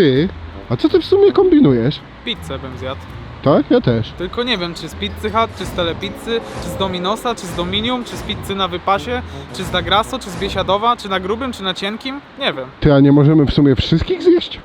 Ty, a co ty w sumie kombinujesz? Pizzę bym zjadł. Tak? Ja też. Tylko nie wiem, czy z Pizzy Hut, czy z Telepizzy, czy z Dominosa, czy z Dominium, czy z Pizzy na wypasie, czy z Dagrasso, czy z Biesiadowa, czy na grubym, czy na cienkim. Nie wiem. Ty, a nie możemy w sumie wszystkich zjeść?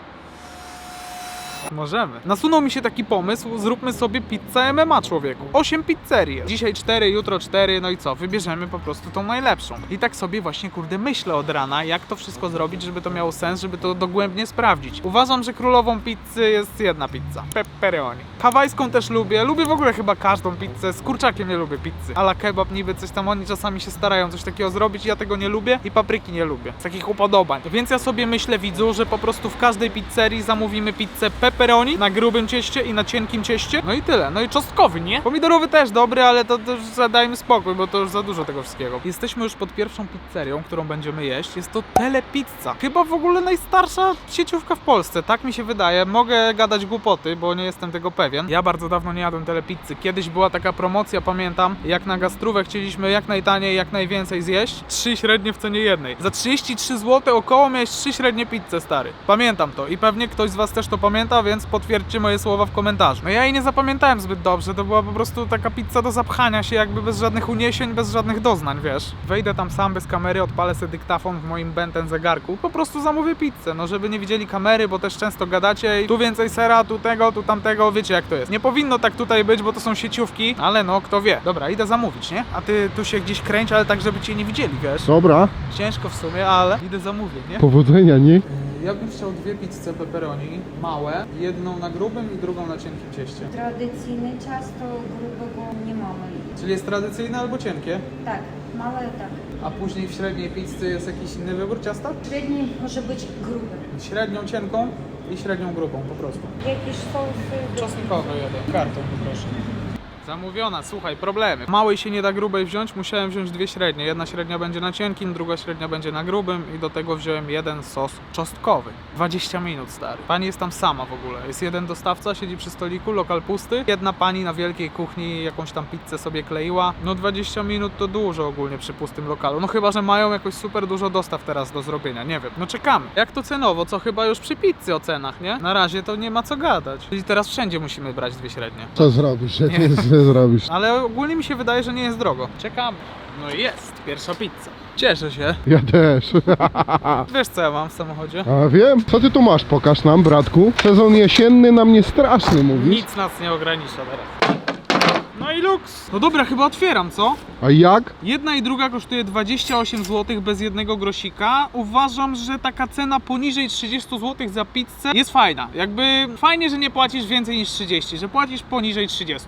Możemy. Nasunął mi się taki pomysł, zróbmy sobie pizzę MMA człowieku. 8 pizzerii. Dzisiaj 4, jutro 4, no i co? Wybierzemy po prostu tą najlepszą. I tak sobie właśnie kurde myślę od rana, jak to wszystko zrobić, żeby to miało sens, żeby to dogłębnie sprawdzić. Uważam, że królową pizzy jest jedna pizza. Pepperoni. Hawajską też lubię. Lubię w ogóle chyba każdą pizzę. Z kurczakiem nie lubię pizzy. Ala kebab niby coś tam oni czasami się starają coś takiego zrobić. Ja tego nie lubię i papryki nie lubię. Z takich upodobań. Więc ja sobie myślę widzu, że po prostu w każdej pizzerii zamówimy pizzę pepperoni na grubym cieście i na cienkim cieście. No i tyle. No i czosnkowy, nie? Pomidorowy też dobry, ale to, to już zadajmy spokój, bo to już za dużo tego wszystkiego. Jesteśmy już pod pierwszą pizzerią, którą będziemy jeść. Jest to Telepizza. Chyba w ogóle najstarsza sieciówka w Polsce, tak mi się wydaje. Mogę gadać głupoty, bo nie jestem tego pewien. Ja bardzo dawno nie jadłem telepizzy. Kiedyś była taka promocja, pamiętam, jak na gastrówę chcieliśmy jak najtaniej, jak najwięcej zjeść. Trzy średnie w cenie jednej. Za 33 zł około miałeś trzy średnie pizze, stary. Pamiętam to i pewnie ktoś z was też to pamięta, więc potwierdźcie moje słowa w komentarzu. No ja jej nie zapamiętałem zbyt dobrze, to była po prostu taka pizza do zapchania się jakby bez żadnych uniesień, bez żadnych doznań, wiesz. Wejdę tam sam bez kamery, odpalę sobie dyktafon w moim Benten zegarku, po prostu zamówię pizzę, no żeby nie widzieli kamery, bo też często gadacie i tu więcej sera, tu tego, tu tamtego, wiecie jak to jest. Nie powinno tak tutaj być, bo to są sieciówki, ale no kto wie. Dobra, idę zamówić, nie? A ty tu się gdzieś kręć, ale tak żeby cię nie widzieli, wiesz. Dobra, Ciężko w sumie, ale idę zamówię, nie? powodzenia, nie? Ja bym chciał dwie pizze pepperoni, małe, jedną na grubym i drugą na cienkim cieście. Tradycyjny ciasto grubego nie mamy. Czyli jest tradycyjne albo cienkie? Tak, małe tak. A później w średniej pizzy jest jakiś inny wybór ciasta? Średni może być gruby. Średnią cienką i średnią grubą po prostu. Jakieś sosy. Czosnkowy jeden. Kartą poproszę. Zamówiona, słuchaj, problemy. Małej się nie da grubej wziąć, musiałem wziąć dwie średnie. Jedna średnia będzie na cienkim, druga średnia będzie na grubym i do tego wziąłem jeden sos czosnkowy. 20 minut, stary. Pani jest tam sama w ogóle. Jest jeden dostawca, siedzi przy stoliku, lokal pusty. Jedna pani na wielkiej kuchni jakąś tam pizzę sobie kleiła. No 20 minut to dużo ogólnie przy pustym lokalu. No chyba, że mają jakoś super dużo dostaw teraz do zrobienia, nie wiem. No czekamy. Jak to cenowo? Co chyba już przy pizzy o cenach, nie? Na razie to nie ma co gadać. Czyli teraz wszędzie musimy brać dwie średnie. Co zrobisz? że Nie. Co zrobisz? Ale ogólnie mi się wydaje, że nie jest drogo. Czekamy. No i jest, pierwsza pizza. Cieszę się. Ja też. Wiesz co ja mam w samochodzie? A wiem, co ty tu masz? Pokaż nam, bratku. Sezon jesienny na mnie straszny, mówisz? Nic nas nie ogranicza teraz. No i luks. No dobra, chyba otwieram, co? A jak? Jedna i druga kosztuje 28 zł bez jednego grosika. Uważam, że taka cena poniżej 30 zł za pizzę jest fajna. Jakby fajnie, że nie płacisz więcej niż 30, że płacisz poniżej 30.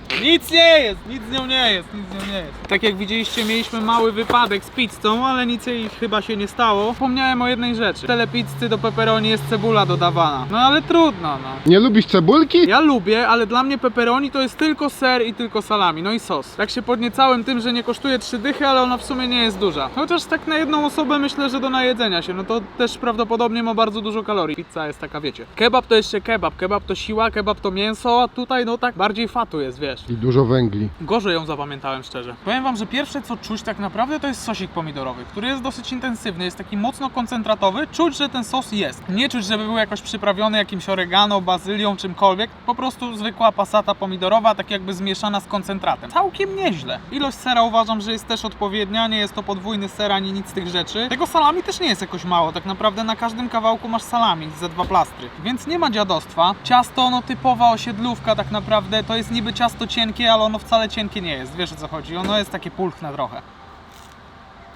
Nic nie jest, nic z nią nie jest, nic z nią nie jest. Tak jak widzieliście, mieliśmy mały wypadek z pizzą, ale nic jej chyba się nie stało. Wspomniałem o jednej rzeczy. W telepizzy do pepperoni jest cebula dodawana. No ale trudno, no. Nie lubisz cebulki? Ja lubię, ale dla mnie pepperoni to jest tylko ser i tylko salami, no i sos. Tak się podniecałem tym, że nie kosztuje trzy dychy, ale ona w sumie nie jest duża. Chociaż tak na jedną osobę myślę, że do najedzenia się, no to też prawdopodobnie ma bardzo dużo kalorii. Pizza jest taka, wiecie. Kebab to jeszcze kebab, kebab to siła, kebab to mięso, a tutaj no tak bardziej fatu jest, wiesz. I dużo węgli. Gorzej ją zapamiętałem szczerze. Powiem wam, że pierwsze co czuć tak naprawdę to jest sosik pomidorowy, który jest dosyć intensywny, jest taki mocno koncentratowy. Czuć, że ten sos jest. Nie czuć, żeby był jakoś przyprawiony jakimś oregano, bazylią, czymkolwiek. Po prostu zwykła pasata pomidorowa, tak jakby zmieszana z koncentratem. Całkiem nieźle. Ilość sera uważam, że jest też odpowiednia, nie jest to podwójny ser ani nic z tych rzeczy. Tego salami też nie jest jakoś mało, tak naprawdę na każdym kawałku masz salami ze dwa plastry, więc nie ma dziadostwa. Ciasto, no typowa osiedlówka tak naprawdę, to jest niby ciasto cienkie, ale ono wcale cienkie nie jest, wiesz o co chodzi, ono jest takie pulchne trochę.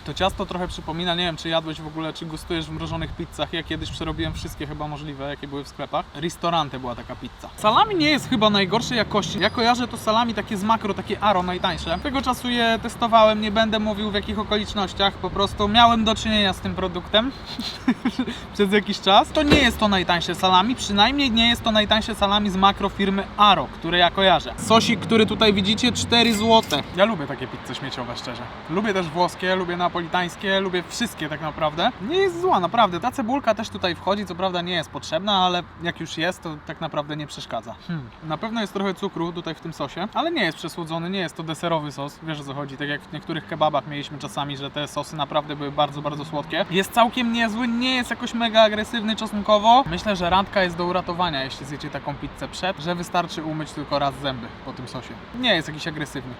To ciasto trochę przypomina, nie wiem czy jadłeś w ogóle, czy gustujesz w mrożonych pizzach. Ja kiedyś przerobiłem wszystkie chyba możliwe, jakie były w sklepach. Ristorante była taka pizza. Salami nie jest chyba najgorszej jakości. Ja kojarzę to salami takie z makro, takie aro najtańsze. Tego czasu je testowałem, nie będę mówił w jakich okolicznościach. Po prostu miałem do czynienia z tym produktem przez jakiś czas. To nie jest to najtańsze salami, przynajmniej nie jest to najtańsze salami z makro firmy Aro, które ja kojarzę. Sosik, który tutaj widzicie, 4 zł. Ja lubię takie pizze śmieciowe, szczerze. Lubię też włoskie, lubię napolitańskie, lubię wszystkie tak naprawdę. Nie jest zła, naprawdę. Ta cebulka też tutaj wchodzi, co prawda nie jest potrzebna, ale jak już jest, to tak naprawdę nie przeszkadza. Hmm. Na pewno jest trochę cukru tutaj w tym sosie, ale nie jest przesłodzony, nie jest to deserowy sos, wiesz o co chodzi. Tak jak w niektórych kebabach mieliśmy czasami, że te sosy naprawdę były bardzo, bardzo słodkie. Jest całkiem niezły, nie jest jakoś mega agresywny czosnkowo. Myślę, że randka jest do uratowania, jeśli zjecie taką pizzę przed, że wystarczy umyć tylko raz zęby po tym sosie. Nie jest jakiś agresywny.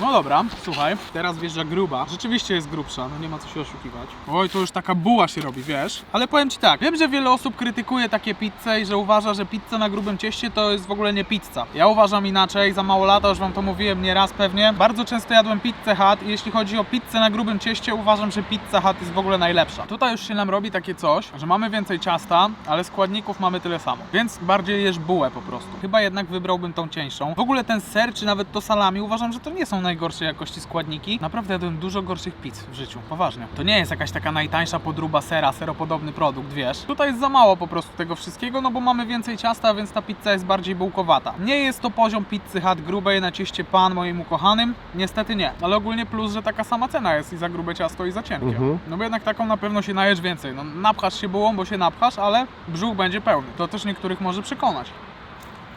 No dobra, słuchaj, teraz wjeżdża gruba. Rzeczywiście jest grubsza, no nie ma co się oszukiwać. Oj, to już taka buła się robi, wiesz? Ale powiem ci tak, wiem, że wiele osób krytykuje takie pizze i że uważa, że pizza na grubym cieście to jest w ogóle nie pizza. Ja uważam inaczej, za mało lata już wam to mówiłem nieraz pewnie. Bardzo często jadłem pizzę Hut i jeśli chodzi o pizzę na grubym cieście, uważam, że pizza Hut jest w ogóle najlepsza. Tutaj już się nam robi takie coś, że mamy więcej ciasta, ale składników mamy tyle samo. Więc bardziej jesz bułę po prostu. Chyba jednak wybrałbym tą cieńszą. W ogóle ten ser, czy nawet to salami, uważam, że to nie są najgorszej jakości składniki. Naprawdę jadłem dużo gorszych pizz w życiu, poważnie. To nie jest jakaś taka najtańsza podróba sera, seropodobny produkt, wiesz. Tutaj jest za mało po prostu tego wszystkiego, no bo mamy więcej ciasta, więc ta pizza jest bardziej bułkowata. Nie jest to poziom pizzy Hut grubej na cieście pan moim ukochanym, niestety nie. Ale ogólnie plus, że taka sama cena jest i za grube ciasto i za cienkie. Mhm. No bo jednak taką na pewno się najesz więcej. No napchasz się bułą, bo się napchasz, ale brzuch będzie pełny. To też niektórych może przekonać.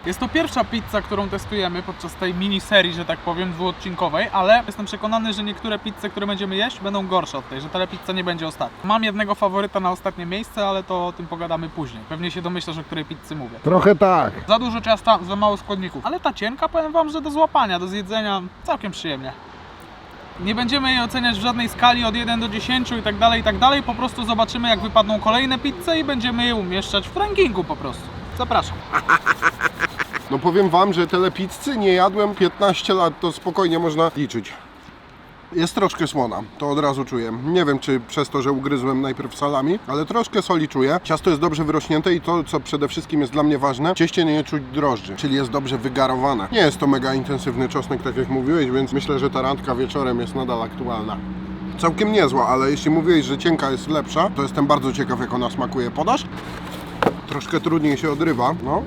Jest to pierwsza pizza, którą testujemy podczas tej mini serii, że tak powiem, dwuodcinkowej, ale jestem przekonany, że niektóre pizze, które będziemy jeść, będą gorsze od tej, że ta pizza nie będzie ostatnia. Mam jednego faworyta na ostatnie miejsce, ale to o tym pogadamy później. Pewnie się domyślasz, o której pizzy mówię. Trochę tak. Za dużo ciasta, za mało składników. Ale ta cienka, powiem wam, że do złapania, do zjedzenia całkiem przyjemnie. Nie będziemy jej oceniać w żadnej skali od 1 do 10 i tak dalej, i tak dalej. Po prostu zobaczymy, jak wypadną kolejne pizze i będziemy je umieszczać w rankingu po prostu. Zapraszam. No powiem wam, że tyle pizzy nie jadłem 15 lat, to spokojnie można liczyć. Jest troszkę słona, to od razu czuję. Nie wiem, czy przez to, że ugryzłem najpierw salami, ale troszkę soli czuję. Ciasto jest dobrze wyrośnięte i to, co przede wszystkim jest dla mnie ważne, cieście nie czuć drożdży, czyli jest dobrze wygarowane. Nie jest to mega intensywny czosnek, tak jak mówiłeś, więc myślę, że ta randka wieczorem jest nadal aktualna. Całkiem niezła, ale jeśli mówiłeś, że cienka jest lepsza, to jestem bardzo ciekaw, jak ona smakuje. Podasz? Troszkę trudniej się odrywa, no.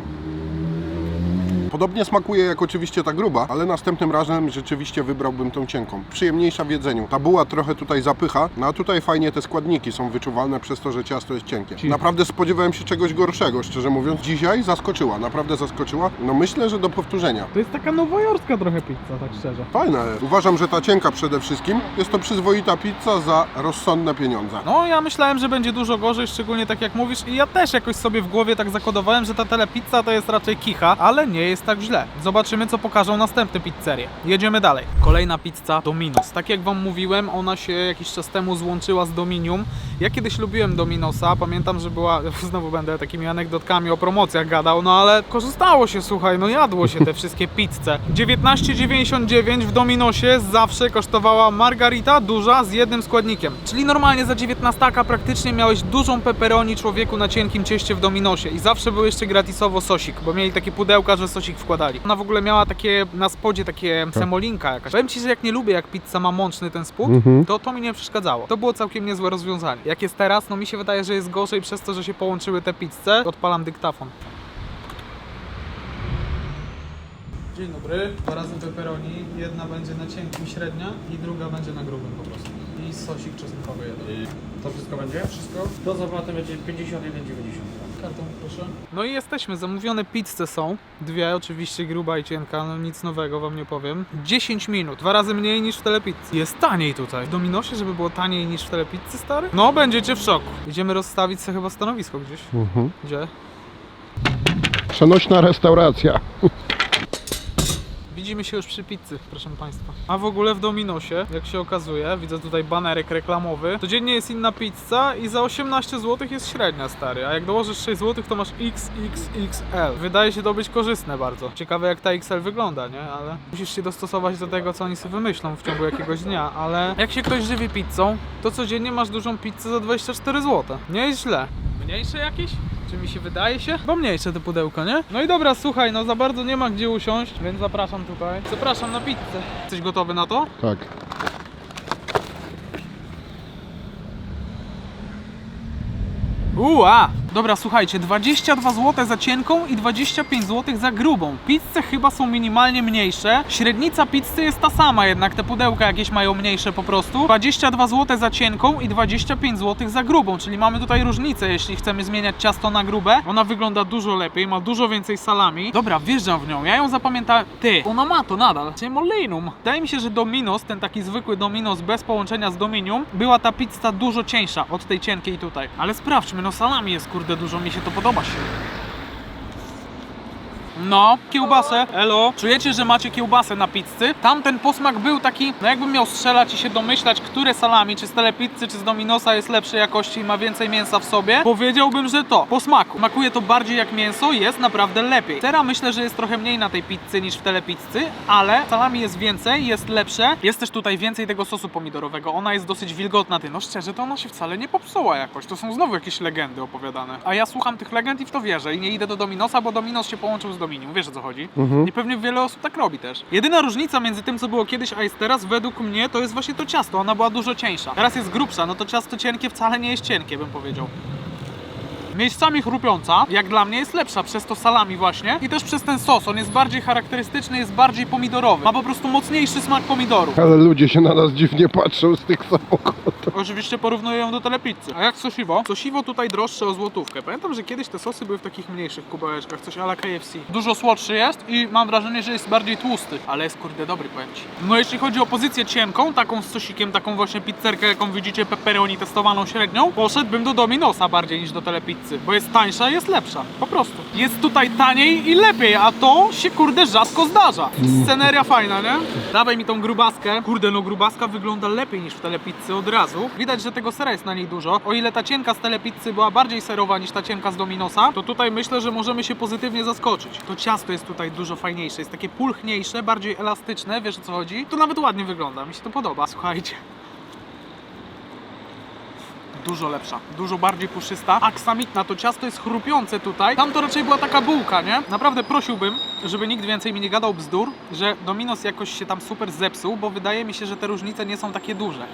Podobnie smakuje jak oczywiście ta gruba, ale następnym razem rzeczywiście wybrałbym tą cienką. Przyjemniejsza w jedzeniu. Ta buła trochę tutaj zapycha, no a tutaj fajnie te składniki są wyczuwalne przez to, że ciasto jest cienkie. Naprawdę spodziewałem się czegoś gorszego, szczerze mówiąc. Dzisiaj zaskoczyła, naprawdę zaskoczyła. No myślę, że do powtórzenia. To jest taka nowojorska trochę pizza, tak szczerze. Fajne. Uważam, że ta cienka przede wszystkim jest to przyzwoita pizza za rozsądne pieniądze. No, ja myślałem, że będzie dużo gorzej, szczególnie tak jak mówisz, i ja też jakoś sobie w głowie tak zakodowałem, że ta telepizza to jest raczej kicha, ale nie jest tak źle. Zobaczymy, co pokażą następne pizzerie. Jedziemy dalej. Kolejna pizza Domino's. Tak jak wam mówiłem, ona się jakiś czas temu złączyła z Dominium. Ja kiedyś lubiłem Dominosa, pamiętam, że była, znowu będę takimi anegdotkami o promocjach gadał, no ale korzystało się, słuchaj, no jadło się te wszystkie pizze. 19,99 w Dominosie zawsze kosztowała margarita duża z jednym składnikiem. Czyli normalnie za 19 praktycznie miałeś dużą pepperoni człowieku na cienkim cieście w Dominosie i zawsze był jeszcze gratisowo sosik, bo mieli takie pudełka, że sosik wkładali. Ona w ogóle miała takie na spodzie takie semolinka jakaś. Powiem ci, że jak nie lubię jak pizza ma mączny ten spód, Mhm. to to mi nie przeszkadzało. To było całkiem niezłe rozwiązanie. Jak jest teraz, no mi się wydaje, że jest gorzej przez to, że się połączyły te pizze. Odpalam dyktafon. Dzień dobry. Dwa razy pepperoni. Jedna będzie na cienkim średnia i druga będzie na grubym po prostu. I sosik czosnkowy jeden. To wszystko będzie? Wszystko? Do zapłaty będzie 51,90. Kartą proszę. No i jesteśmy, zamówione pizze są. Dwie, oczywiście gruba i cienka, no nic nowego wam nie powiem. 10 minut, dwa razy mniej niż w telepizzy. Jest taniej tutaj. W Dominosie, żeby było taniej niż w telepizzy, stary? No, będziecie w szoku. Idziemy rozstawić sobie chyba stanowisko gdzieś. Mhm. Gdzie? Przenośna restauracja. Widzimy się już przy pizzy, proszę Państwa. A w ogóle w Dominosie, jak się okazuje, widzę tutaj banerek reklamowy, codziennie jest inna pizza i za 18 zł jest średnia, stary. A jak dołożysz 6 zł, to masz XXXL. Wydaje się to być korzystne bardzo. Ciekawe jak ta XL wygląda, nie? Ale musisz się dostosować do tego, co oni sobie wymyślą w ciągu jakiegoś dnia. Ale jak się ktoś żywi pizzą, to codziennie masz dużą pizzę za 24 zł. Nie jest źle. Mniejsze jakieś? Czy mi się wydaje się? Bo mniejsze te pudełko, nie? No i dobra, słuchaj, no za bardzo nie ma gdzie usiąść, więc zapraszam tutaj. Zapraszam na pizzę. Jesteś gotowy na to? Tak. Uła! Dobra, słuchajcie, 22 zł za cienką i 25 zł za grubą. Pizze chyba są minimalnie mniejsze. Średnica pizzy jest ta sama, jednak te pudełka jakieś mają mniejsze po prostu. 22 zł za cienką i 25 zł za grubą, czyli mamy tutaj różnicę, jeśli chcemy zmieniać ciasto na grube. Ona wygląda dużo lepiej, ma dużo więcej salami. Dobra, wjeżdżam w nią, ja ją zapamiętałem. Ty, ona ma to nadal. Cemolinum. Wydaje mi się, że Dominos, ten taki zwykły Dominos bez połączenia z Dominium, była ta pizza dużo cieńsza od tej cienkiej tutaj. Ale sprawdźmy, no salami jest kurde dużo, mi się to podoba się. No, kiełbasę, elo. Czujecie, że macie kiełbasę na pizzy? Tamten posmak był taki, no jakbym miał strzelać i się domyślać, które salami, czy z telepizzy, czy z Dominosa jest lepszej jakości i ma więcej mięsa w sobie, powiedziałbym, że to, po smaku. Smakuje to bardziej jak mięso, jest naprawdę lepiej. Teraz myślę, że jest trochę mniej na tej pizzy niż w telepizzy, ale salami jest więcej, jest lepsze. Jest też tutaj więcej tego sosu pomidorowego, ona jest dosyć wilgotna, ty, no szczerze, to ona się wcale nie popsuła jakoś. To są znowu jakieś legendy opowiadane. A ja słucham tych legend i w to wierzę i nie idę do Dominosa, bo Dominos się połączył z Dominium, wiesz o co chodzi? I pewnie wiele osób tak robi też. Jedyna różnica między tym, co było kiedyś, a jest teraz, według mnie, to jest właśnie to ciasto. Ona była dużo cieńsza. Teraz jest grubsza, no to ciasto cienkie wcale nie jest cienkie, bym powiedział. Miejscami chrupiąca, jak dla mnie jest lepsza przez to salami właśnie i też przez ten sos. On jest bardziej charakterystyczny, jest bardziej pomidorowy. Ma po prostu mocniejszy smak pomidoru. Ale ludzie się na nas dziwnie patrzą z tych samochodów. Oczywiście porównuję ją do telepizzy. A jak sosiwo? Sosiwo tutaj droższe o złotówkę. Pamiętam, że kiedyś te sosy były w takich mniejszych kubełeczkach, coś ala KFC. Dużo słodszy jest i mam wrażenie, że jest bardziej tłusty, ale jest kurde dobry, powiem ci. No jeśli chodzi o pozycję cienką, taką z sosikiem, taką właśnie pizzerkę, jaką widzicie, pepperoni testowaną średnią, poszedłbym do Dominosa bardziej niż do telepizzy, bo jest tańsza jest lepsza. Po prostu. Jest tutaj taniej i lepiej, a to się kurde rzadko zdarza. Sceneria fajna, nie? Dawaj mi tą grubaskę. Kurde, no grubaska wygląda lepiej niż w telepizzy od razu. Widać, że tego sera jest na niej dużo. O ile ta cienka z telepizzy była bardziej serowa niż ta cienka z Dominosa, to tutaj myślę, że możemy się pozytywnie zaskoczyć. To ciasto jest tutaj dużo fajniejsze, jest takie pulchniejsze, bardziej elastyczne, wiesz o co chodzi? To nawet ładnie wygląda, mi się to podoba. Słuchajcie. Dużo lepsza, dużo bardziej puszysta. Aksamitna, to ciasto jest chrupiące tutaj. Tam to raczej była taka bułka, nie? Naprawdę prosiłbym, żeby nikt więcej mi nie gadał bzdur, że Dominos jakoś się tam super zepsuł, bo wydaje mi się, że te różnice nie są takie duże.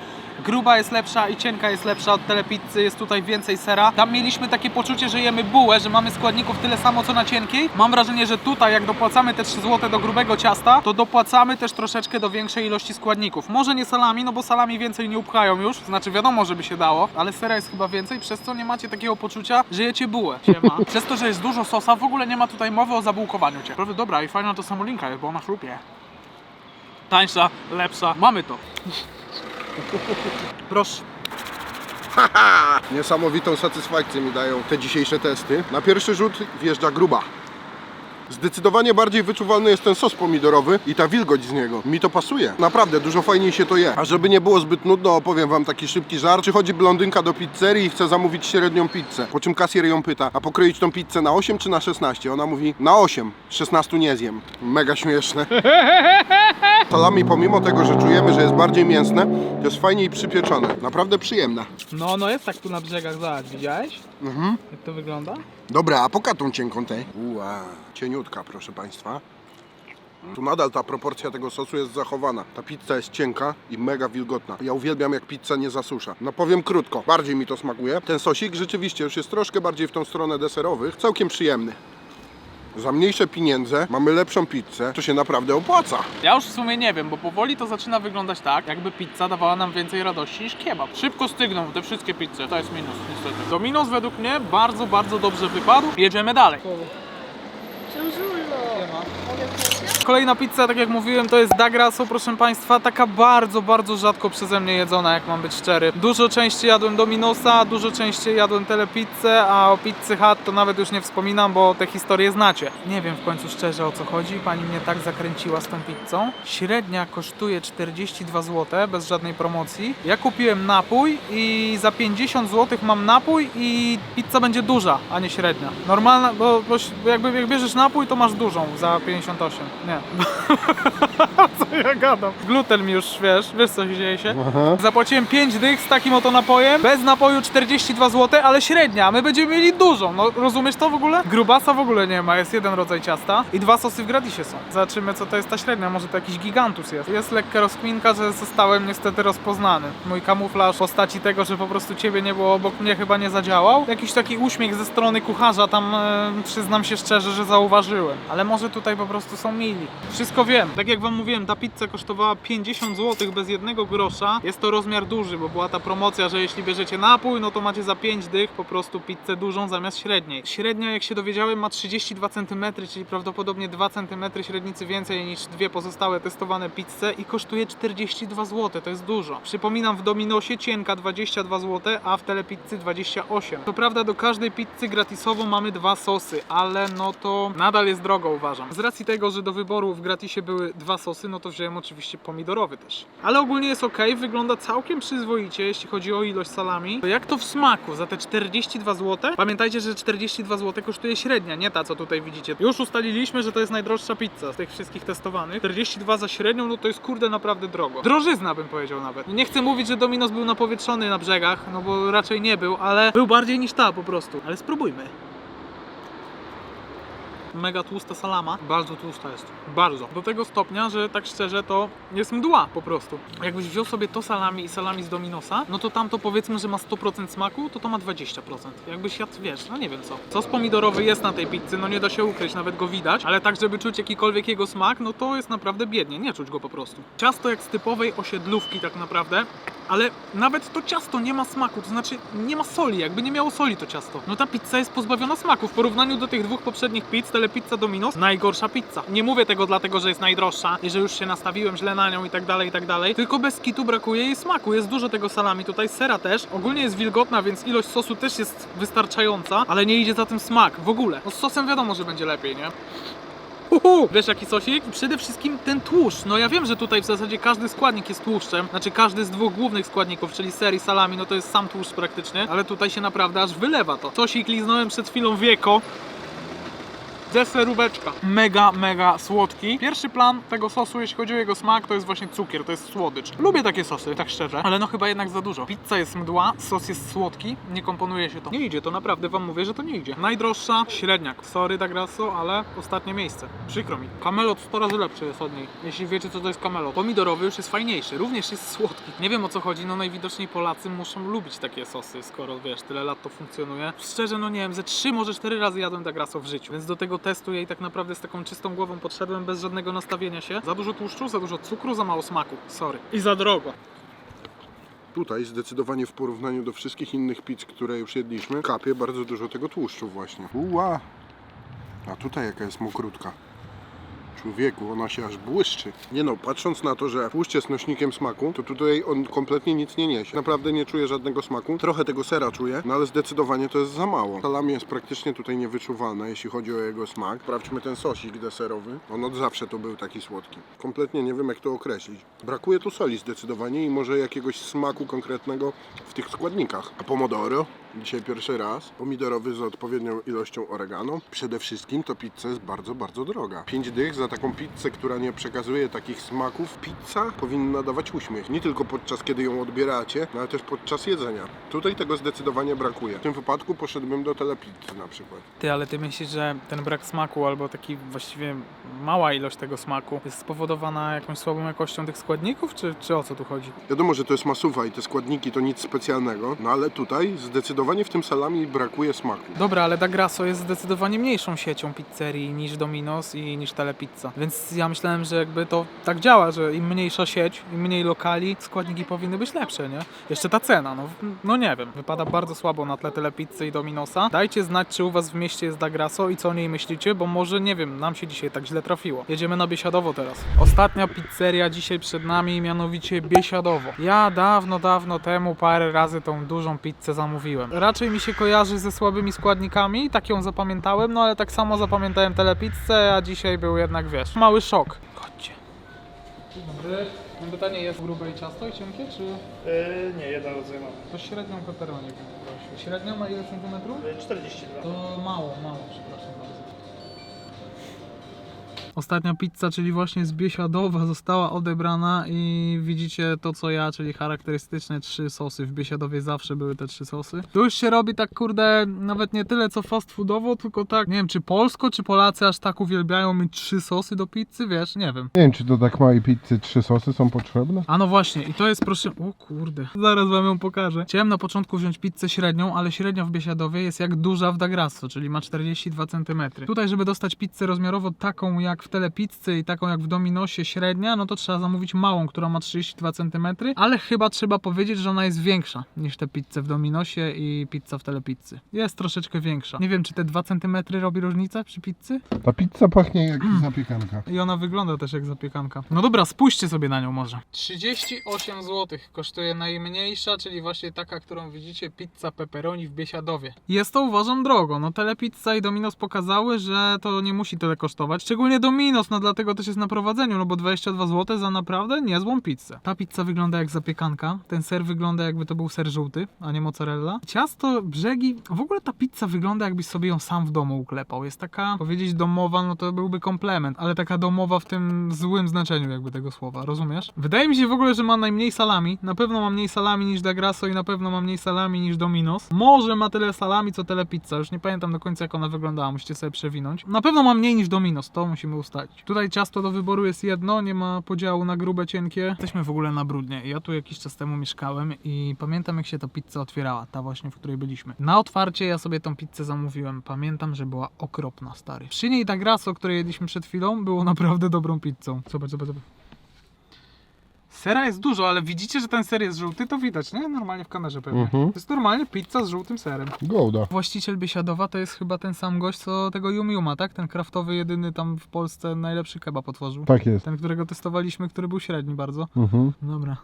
Gruba jest lepsza i cienka jest lepsza od telepizzy, jest tutaj więcej sera. Tam mieliśmy takie poczucie, że jemy bułę, że mamy składników tyle samo co na cienkiej. Mam wrażenie, że tutaj jak dopłacamy te 3 zł do grubego ciasta, to dopłacamy też troszeczkę do większej ilości składników. Może nie salami, no bo salami więcej nie upchają już, znaczy wiadomo, żeby się dało, ale sera jest chyba więcej, przez co nie macie takiego poczucia, że jecie bułę. Siema. Przez to, że jest dużo sosa, w ogóle nie ma tutaj mowy o zabułkowaniu cię. Prawda, dobra i fajna to samolinka jest, bo ona chrupie. Tańsza, lepsza, mamy to. Proszę. Niesamowitą satysfakcję mi dają te dzisiejsze testy. Na pierwszy rzut wjeżdża gruba. Zdecydowanie bardziej wyczuwalny jest ten sos pomidorowy i ta wilgoć z niego. Mi to pasuje. Naprawdę, dużo fajniej się to je. A żeby nie było zbyt nudno, opowiem wam taki szybki żart. Przychodzi blondynka do pizzerii i chce zamówić średnią pizzę. Po czym kasjer ją pyta, a pokroić tą pizzę na 8 czy na 16? Ona mówi, na 8. 16 nie zjem. Mega śmieszne. Salami, pomimo tego, że czujemy, że jest bardziej mięsne, to jest fajniej przypieczone. Naprawdę przyjemne. No, no jest tak tu na brzegach, zobacz, widziałeś? Mhm. Jak to wygląda? Dobra, a poka tą cienką tej. Ua, cieniutka, proszę Państwa. Tu nadal ta proporcja tego sosu jest zachowana. Ta pizza jest cienka i mega wilgotna. Ja uwielbiam jak pizza nie zasusza. No powiem krótko, bardziej mi to smakuje. Ten sosik rzeczywiście już jest troszkę bardziej w tą stronę deserowych. Całkiem przyjemny. Za mniejsze pieniądze mamy lepszą pizzę, to się naprawdę opłaca. Ja już w sumie nie wiem, bo powoli to zaczyna wyglądać tak, jakby pizza dawała nam więcej radości niż kebab. Szybko stygną te wszystkie pizze, to jest minus niestety. Dominos według mnie bardzo, bardzo dobrze wypadł. Jedziemy dalej. Kolejna pizza, tak jak mówiłem, to jest da grasso, proszę Państwa, taka bardzo, bardzo rzadko przeze mnie jedzona, jak mam być szczery. Dużo częściej jadłem Dominosa, dużo częściej jadłem telepizzę, a o pizzy Hut to nawet już nie wspominam, bo te historie znacie. Nie wiem w końcu szczerze o co chodzi, pani mnie tak zakręciła z tą pizzą. Średnia kosztuje 42 zł, bez żadnej promocji. Ja kupiłem napój i za 50 zł mam napój i pizza będzie duża, a nie średnia. Normalna, bo, bo jakby jak bierzesz napój, to masz dużą za 58. Nie. co ja gadam? Gluten mi już, wiesz, wiesz co się dzieje się? Aha. Zapłaciłem 5 dych z takim oto napojem, bez napoju 42 zł, ale średnia, a my będziemy mieli dużą, no rozumiesz to w ogóle? Grubasa w ogóle nie ma, jest jeden rodzaj ciasta i dwa sosy w gratisie są. Zobaczymy co to jest ta średnia, może to jakiś gigantus jest. Jest lekka rozkminka, że zostałem niestety rozpoznany. Mój kamuflaż w postaci tego, że po prostu ciebie nie było obok mnie chyba nie zadziałał. Jakiś taki uśmiech ze strony kucharza tam, e, przyznam się szczerze, że zauważyłem. Ale może tutaj po prostu są mili. Wszystko wiem. Tak jak wam mówiłem, ta pizza kosztowała 50 zł bez jednego grosza. Jest to rozmiar duży, bo była ta promocja, że jeśli bierzecie napój, no to macie za 5 dych po prostu pizzę dużą zamiast średniej. Średnia, jak się dowiedziałem, ma 32 cm, czyli prawdopodobnie 2 cm średnicy więcej niż dwie pozostałe testowane pizze i kosztuje 42 zł. To jest dużo. Przypominam, w Dominosie cienka 22 zł, a w Telepizzy 28. To prawda, do każdej pizzy gratisowo mamy dwa sosy, ale no to nadal jest drogo, uważam. Z racji tego, że do wyboru w gratisie były dwa sosy, no to wziąłem oczywiście pomidorowy też. Ale ogólnie jest ok, wygląda całkiem przyzwoicie, jeśli chodzi o ilość salami. To jak to w smaku? Za te 42 zł? Pamiętajcie, że 42 zł kosztuje średnia, nie ta, co tutaj widzicie. Już ustaliliśmy, że to jest najdroższa pizza z tych wszystkich testowanych. 42 za średnią, no to jest kurde naprawdę drogo. Drożyzna bym powiedział nawet. Nie chcę mówić, że Dominos był napowietrzony na brzegach, no bo raczej nie był, ale był bardziej niż ta po prostu. Ale spróbujmy. Mega tłusta salama. Bardzo tłusta jest. Bardzo. Do tego stopnia, że tak szczerze to jest mdła po prostu. Jakbyś wziął sobie to salami i salami z Dominosa, no to tam to powiedzmy, że ma 100% smaku, to to ma 20%. Jakbyś jadł, wiesz, no nie wiem co. Sos pomidorowy jest na tej pizzy, no nie da się ukryć, nawet go widać, ale tak, żeby czuć jakikolwiek jego smak, no to jest naprawdę biednie, nie czuć go po prostu. Ciasto jak z typowej osiedlówki tak naprawdę, ale nawet to ciasto nie ma smaku, to znaczy nie ma soli, jakby nie miało soli to ciasto. No ta pizza jest pozbawiona smaku w porównaniu do tych dwóch poprzednich pizz, Telepizza Domino's, najgorsza pizza. Nie mówię tego dlatego, że jest najdroższa i że już się nastawiłem źle na nią i tak dalej, i tak dalej, tylko bez kitu brakuje jej smaku. Jest dużo tego salami, tutaj sera też. Ogólnie jest wilgotna, więc ilość sosu też jest wystarczająca, ale nie idzie za tym smak w ogóle. No z sosem wiadomo, że będzie lepiej, nie? Uhu. Wiesz jaki sosik? Przede wszystkim ten tłuszcz. No ja wiem, że tutaj w zasadzie każdy składnik jest tłuszczem. Znaczy każdy z dwóch głównych składników, czyli serii salami, no to jest sam tłuszcz praktycznie. Ale tutaj się naprawdę aż wylewa to. Sosik liznąłem przed chwilą wieko. Deseróweczka. Mega, mega słodki. Pierwszy plan tego sosu, jeśli chodzi o jego smak, to jest właśnie cukier, to jest słodycz. Lubię takie sosy, tak szczerze, ale no chyba jednak za dużo. Pizza jest mdła, sos jest słodki, nie komponuje się to. Nie idzie, to naprawdę wam mówię, że to nie idzie. Najdroższa, średniak. Sorry da grasso, ale ostatnie miejsce. Przykro mi. Kamelot 100 razy lepszy jest od niej, jeśli wiecie co to jest kamelot. Pomidorowy już jest fajniejszy, również jest słodki. Nie wiem o co chodzi, no najwidoczniej Polacy muszą lubić takie sosy, skoro wiesz, tyle lat to funkcjonuje. Szczerze, no nie wiem, ze 3, może 4 razy jadłem da grasso w życiu, więc do tego testu i tak naprawdę z taką czystą głową podszedłem bez żadnego nastawienia się. Za dużo tłuszczu, za dużo cukru, za mało smaku. Sorry. I za drogo. Tutaj zdecydowanie w porównaniu do wszystkich innych pizz, które już jedliśmy, kapie bardzo dużo tego tłuszczu właśnie. Uła! A tutaj jaka jest mokrutka. Człowieku, ona się aż błyszczy. Nie no, patrząc na to, że tłuszcz jest nośnikiem smaku, to tutaj on kompletnie nic nie niesie. Naprawdę nie czuję żadnego smaku. Trochę tego sera czuję, no ale zdecydowanie to jest za mało. Salami jest praktycznie tutaj niewyczuwalne, jeśli chodzi o jego smak. Sprawdźmy ten sosik deserowy. On od zawsze to był taki słodki. Kompletnie nie wiem jak to określić. Brakuje tu soli zdecydowanie i może jakiegoś smaku konkretnego w tych składnikach. A pomodoro? Dzisiaj pierwszy raz. Pomidorowy z odpowiednią ilością oregano. Przede wszystkim to pizza jest bardzo, bardzo droga. 5 dych za taką pizzę, która nie przekazuje takich smaków. Pizza powinna dawać uśmiech. Nie tylko podczas kiedy ją odbieracie, no ale też podczas jedzenia. Tutaj tego zdecydowanie brakuje. W tym wypadku poszedłbym do telepizzy na przykład. Ty, ale ty myślisz, że ten brak smaku albo taki właściwie mała ilość tego smaku jest spowodowana jakąś słabą jakością tych składników, czy, czy o co tu chodzi? Wiadomo, że to jest masuwa i te składniki to nic specjalnego, no ale tutaj zdecydowanie w tym salami brakuje smaku. Dobra, ale Da Grasso jest zdecydowanie mniejszą siecią pizzerii niż Domino's i niż Telepizza. Więc ja myślałem, że jakby to tak działa, że im mniejsza sieć, im mniej lokali, składniki powinny być lepsze, nie? Jeszcze ta cena, no, no nie wiem, wypada bardzo słabo na tle Telepizzy i Dominosa. Dajcie znać, czy u was w mieście jest Da Grasso i co o niej myślicie, bo może, nie wiem, nam się dzisiaj tak źle trafiło. Jedziemy na Biesiadowo teraz. Ostatnia pizzeria dzisiaj przed nami, mianowicie Biesiadowo. Ja dawno, dawno temu parę razy tą dużą pizzę zamówiłem. Raczej mi się kojarzy ze słabymi składnikami, tak ją zapamiętałem, no ale tak samo zapamiętałem telepizzę, a dzisiaj był jednak, wiesz, mały szok. Chodźcie. Dzień dobry. Mam pytanie, jest grube i ciasto i cienkie, czy Yy, nie, jeden rodzaj mam. to średnią pepperoni bym poprosił? Średnią ma ile centymetrów? Yy, 42. To mało, mało, przepraszam bardzo. Ostatnia pizza, czyli właśnie z Biesiadowa została odebrana i widzicie to co ja, czyli charakterystyczne trzy sosy. W Biesiadowie zawsze były te trzy sosy. Tu już się robi tak kurde, nawet nie tyle co fast foodowo, tylko tak, nie wiem czy Polsko, czy Polacy aż tak uwielbiają mieć trzy sosy do pizzy, wiesz, nie wiem. Nie wiem, czy do tak małej pizzy trzy sosy są potrzebne? A no właśnie, i to jest proszę. O kurde, zaraz wam ją pokażę. Chciałem na początku wziąć pizzę średnią, ale średnia w Biesiadowie jest jak duża w Dagrasso, czyli ma 42 cm. Tutaj, żeby dostać pizzę rozmiarowo taką jak w telepizzy i taką jak w Dominosie średnia, no to trzeba zamówić małą, która ma 32 cm, ale chyba trzeba powiedzieć, że ona jest większa niż te pizze w Dominosie i pizza w telepizzy. Jest troszeczkę większa. Nie wiem, czy te 2 cm robi różnicę przy pizzy? Ta pizza pachnie jak zapiekanka. I ona wygląda też jak zapiekanka. No dobra, spójrzcie sobie na nią może. 38 zł kosztuje najmniejsza, czyli właśnie taka, którą widzicie, pizza pepperoni w Biesiadowie. Jest to uważam drogo. No Telepizza i Domino's pokazały, że to nie musi tyle kosztować. Szczególnie Domino's, no dlatego też jest na prowadzeniu, no bo 22 zł za naprawdę niezłą pizzę. Ta pizza wygląda jak zapiekanka. Ten ser wygląda jakby to był ser żółty, a nie mozzarella. Ciasto, brzegi, w ogóle ta pizza wygląda jakbyś sobie ją sam w domu uklepał. Jest taka, powiedzieć domowa, no to byłby komplement, ale taka domowa w tym złym znaczeniu jakby tego słowa, rozumiesz? Wydaje mi się w ogóle, że ma najmniej salami. Na pewno ma mniej salami niż Da Grasso i na pewno ma mniej salami niż Domino's. Może ma tyle salami co Telepizza, już nie pamiętam do końca jak ona wyglądała, musicie sobie przewinąć. Na pewno ma mniej niż Domino's, to musimy ustalić. Tutaj ciasto do wyboru jest jedno, nie ma podziału na grube, cienkie. Jesteśmy w ogóle na brudnie. Ja tu jakiś czas temu mieszkałem i pamiętam jak się ta pizza otwierała, ta właśnie, w której byliśmy. Na otwarcie ja sobie tą pizzę zamówiłem. Pamiętam, że była okropna, stary. Przy niej Da Grasso, które jedliśmy przed chwilą, było naprawdę dobrą pizzą. Zobacz, zobacz, zobacz. Sera jest dużo, ale widzicie, że ten ser jest żółty, to widać, nie? Normalnie w kamerze pewnie. Mhm. To jest normalnie pizza z żółtym serem. Gołda. Właściciel Biesiadowa to jest chyba ten sam gość, co tego Yum Yuma, tak? Ten kraftowy, jedyny tam w Polsce najlepszy kebab otworzył. Tak jest. Ten, którego testowaliśmy, który był średni bardzo. Mhm. Dobra.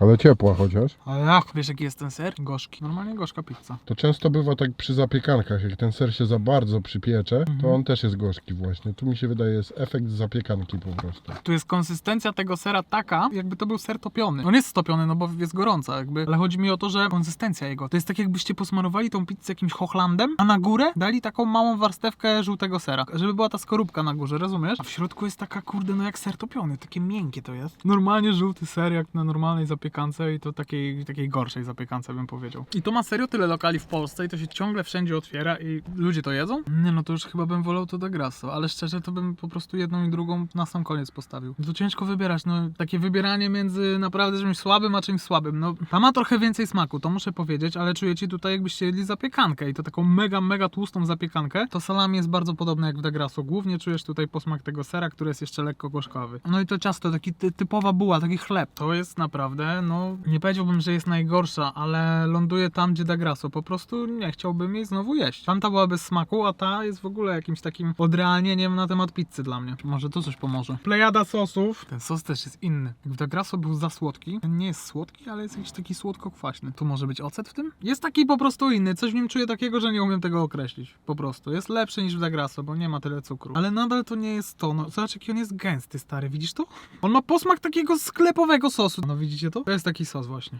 Ale ciepła chociaż. Ale jak? Wiesz jaki jest ten ser? Gorzki. Normalnie gorzka pizza. To często bywa tak przy zapiekankach, jak ten ser się za bardzo przypiecze, to on też jest gorzki właśnie. Tu mi się wydaje jest efekt zapiekanki po prostu. Tu jest konsystencja tego sera taka, jakby to był ser topiony. On jest stopiony, no bo jest gorąca jakby, ale chodzi mi o to, że konsystencja jego. To jest tak jakbyście posmarowali tą pizzę jakimś hochlandem, a na górę dali taką małą warstewkę żółtego sera, żeby była ta skorupka na górze, rozumiesz? A w środku jest taka kurde, no jak ser topiony, takie miękkie to jest. Normalnie żółty ser jak na normalnej zapiekance i to takiej, takiej gorszej zapiekance bym powiedział. I to ma serio tyle lokali w Polsce i to się ciągle wszędzie otwiera i ludzie to jedzą? Nie no to już chyba bym wolał to da grasso, ale szczerze to bym po prostu jedną i drugą na sam koniec postawił. To ciężko wybierać, no takie wybieranie między naprawdę czymś słabym a czymś słabym. No ta ma trochę więcej smaku, to muszę powiedzieć, ale czujecie tutaj jakbyście jedli zapiekankę i to taką mega, mega tłustą zapiekankę. To salami jest bardzo podobne jak w da grasso. Głównie czujesz tutaj posmak tego sera, który jest jeszcze lekko gorzkawy. No i to ciasto, taki ty, typowa buła, taki chleb. To jest naprawdę, no nie powiedziałbym, że jest najgorsza, ale ląduje tam, gdzie da grasso. Po prostu nie chciałbym jej znowu jeść. Tamta była bez smaku, a ta jest w ogóle jakimś takim odrealnieniem na temat pizzy dla mnie. Może to coś pomoże. Plejada sosów. Ten sos też jest inny. Jak w da grasso był za słodki. Ten nie jest słodki, ale jest jakiś taki słodko-kwaśny. Tu może być ocet w tym? Jest taki po prostu inny. Coś w nim czuję takiego, że nie umiem tego określić. Po prostu. Jest lepszy niż w da grasso, bo nie ma tyle cukru. Ale nadal to nie jest to. No, zobacz jaki on jest gęsty, stary. Widzisz to? On ma posmak takiego sklepowego sosu. No widzicie to? To jest taki sos właśnie.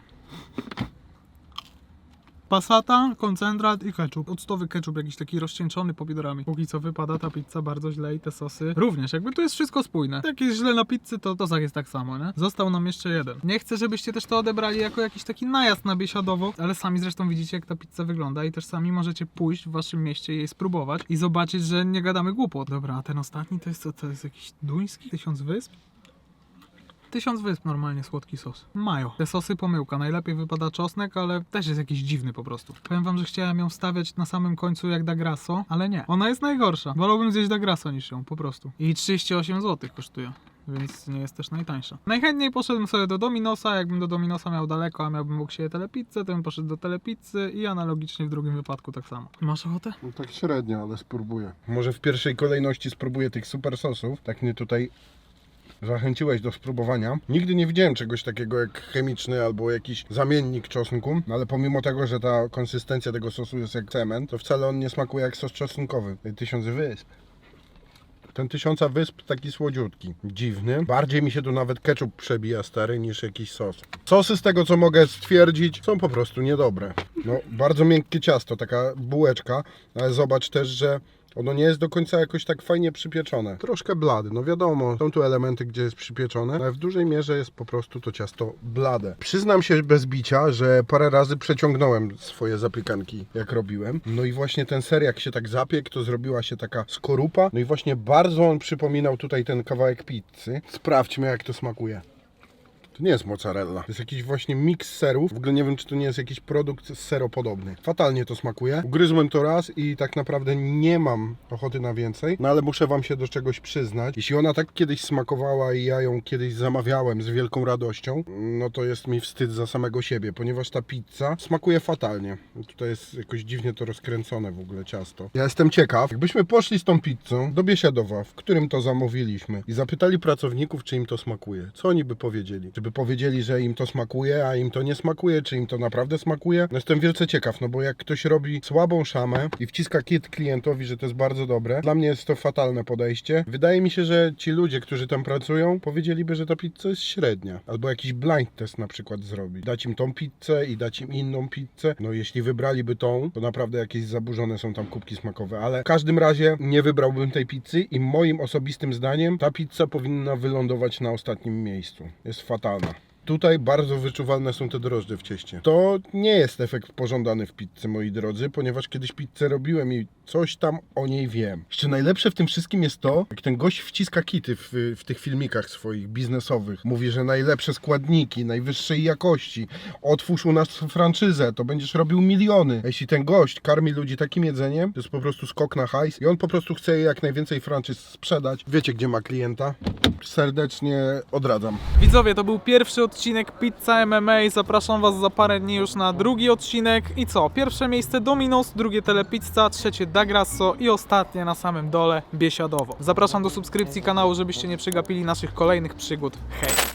Passata, koncentrat i ketchup. Octowy ketchup jakiś taki rozcieńczony pomidorami. Póki co wypada ta pizza bardzo źle i te sosy również. Jakby tu jest wszystko spójne. Jak jest źle na pizzy, to to jest tak samo, nie? Został nam jeszcze jeden. Nie chcę, żebyście też to odebrali jako jakiś taki najazd na biesiadowo, ale sami zresztą widzicie, jak ta pizza wygląda i też sami możecie pójść w waszym mieście jej spróbować i zobaczyć, że nie gadamy głupot. Dobra, a ten ostatni to jest co? To jest jakiś duński? Tysiąc wysp? Tysiąc wysp normalnie słodki sos. Mają. Te sosy pomyłka. Najlepiej wypada czosnek, ale też jest jakiś dziwny po prostu. Powiem wam, że chciałem ją wstawiać na samym końcu jak da grasso, ale nie. Ona jest najgorsza. Wolałbym zjeść da grasso niż ją, po prostu. I 38 zł kosztuje. Więc nie jest też najtańsza. Najchętniej poszedłem sobie do Dominosa. Jakbym do Dominosa miał daleko, a miałbym obok siebie telepizzę, to bym poszedł do telepizzy i analogicznie w drugim wypadku tak samo. Masz ochotę? No tak średnio, ale spróbuję. Może w pierwszej kolejności spróbuję tych super sosów. Tak mnie tutaj zachęciłeś do spróbowania. Nigdy nie widziałem czegoś takiego jak chemiczny albo jakiś zamiennik czosnku, no ale pomimo tego, że ta konsystencja tego sosu jest jak cement, to wcale on nie smakuje jak sos czosnkowy. Tysiąc wysp. Ten tysiąca wysp taki słodziutki, dziwny. Bardziej mi się tu nawet ketchup przebija stary niż jakiś sos. Sosy z tego co mogę stwierdzić są po prostu niedobre. No bardzo miękkie ciasto, taka bułeczka, ale zobacz też, że Ono nie jest do końca jakoś tak fajnie przypieczone. Troszkę blady, no wiadomo, są tu elementy, gdzie jest przypieczone, ale w dużej mierze jest po prostu to ciasto blade. Przyznam się bez bicia, że parę razy przeciągnąłem swoje zapiekanki, jak robiłem. No i właśnie ten ser, jak się tak zapiekł, to zrobiła się taka skorupa. No i właśnie bardzo on przypominał tutaj ten kawałek pizzy. Sprawdźmy, jak to smakuje. To nie jest mozzarella. To jest jakiś właśnie miks serów. W ogóle nie wiem, czy to nie jest jakiś produkt seropodobny. Fatalnie to smakuje. Ugryzłem to raz i tak naprawdę nie mam ochoty na więcej. No ale muszę wam się do czegoś przyznać. Jeśli ona tak kiedyś smakowała i ja ją kiedyś zamawiałem z wielką radością, no to jest mi wstyd za samego siebie, ponieważ ta pizza smakuje fatalnie. Tutaj jest jakoś dziwnie to rozkręcone w ogóle ciasto. Ja jestem ciekaw, jakbyśmy poszli z tą pizzą do Biesiadowa, w którym to zamówiliśmy i zapytali pracowników, czy im to smakuje. Co oni by powiedzieli? Czy by powiedzieli, że im to smakuje, a im to nie smakuje, czy im to naprawdę smakuje? No jestem wielce ciekaw, no bo jak ktoś robi słabą szamę i wciska kit klientowi, że to jest bardzo dobre, dla mnie jest to fatalne podejście. Wydaje mi się, że ci ludzie, którzy tam pracują, powiedzieliby, że ta pizza jest średnia. Albo jakiś blind test na przykład zrobić. Dać im tą pizzę i dać im inną pizzę. No jeśli wybraliby tą, to naprawdę jakieś zaburzone są tam kubki smakowe, ale w każdym razie nie wybrałbym tej pizzy i moim osobistym zdaniem ta pizza powinna wylądować na ostatnim miejscu. Jest fatalna. Alma. Tutaj bardzo wyczuwalne są te drożdże w cieście. To nie jest efekt pożądany w pizzy, moi drodzy, ponieważ kiedyś pizzę robiłem i coś tam o niej wiem. Jeszcze najlepsze w tym wszystkim jest to, jak ten gość wciska kity w, w tych filmikach swoich biznesowych. Mówi, że najlepsze składniki, najwyższej jakości. Otwórz u nas franczyzę, to będziesz robił miliony. Jeśli ten gość karmi ludzi takim jedzeniem, to jest po prostu skok na hajs i on po prostu chce jak najwięcej franczyz sprzedać. Wiecie, gdzie ma klienta? Serdecznie odradzam. Widzowie, to był pierwszy odcinek Pizza MMA. Zapraszam Was za parę dni już na drugi odcinek. I co? Pierwsze miejsce Domino's, drugie Telepizza, trzecie Da Grasso i ostatnie na samym dole Biesiadowo. Zapraszam do subskrypcji kanału, żebyście nie przegapili naszych kolejnych przygód. Hej!